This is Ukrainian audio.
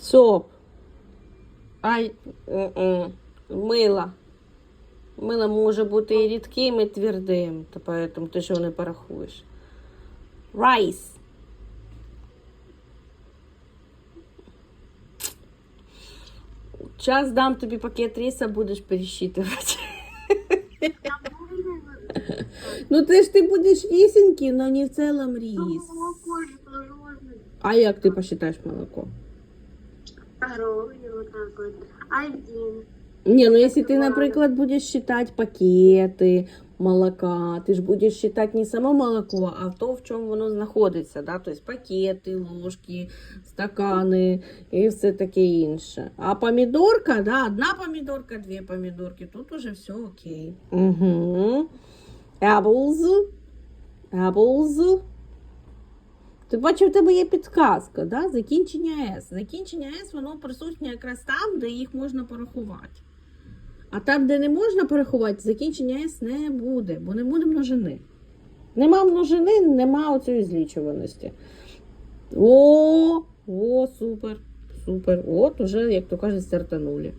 Соп. Ай, м-м. мило. Мило може бути і рідким, і твердим, то поэтому ти його не порахуєш. Райс. Час дам тобі пакет риса, будеш пересчитувати. Ну ти ж ти будеш рісенький, но не в цілому ріс. Можно. А як ти посчитаєш молоко? Второй, вот так вот. Один. Не, ну если ты, например, будешь считать пакеты молока, ты ж будешь считать не само молоко, а то, в чому воно знаходиться, да? тобто пакети, ложки, стакани і все таке інше. А помідорка, да, одна помідорка, дві помідорки, тут уже все окей. Угу. Apples. Apples. Ти бачив, в тебе є підказка, да? закінчення S. Закінчення S, воно присутнє якраз там, де їх можна порахувати. А там, де не можна порахувати, закінчення S не буде, бо не буде множини. Нема множини, нема оцієї злічуваності. О, о, супер, супер. От уже, як то кажуть, стартанули.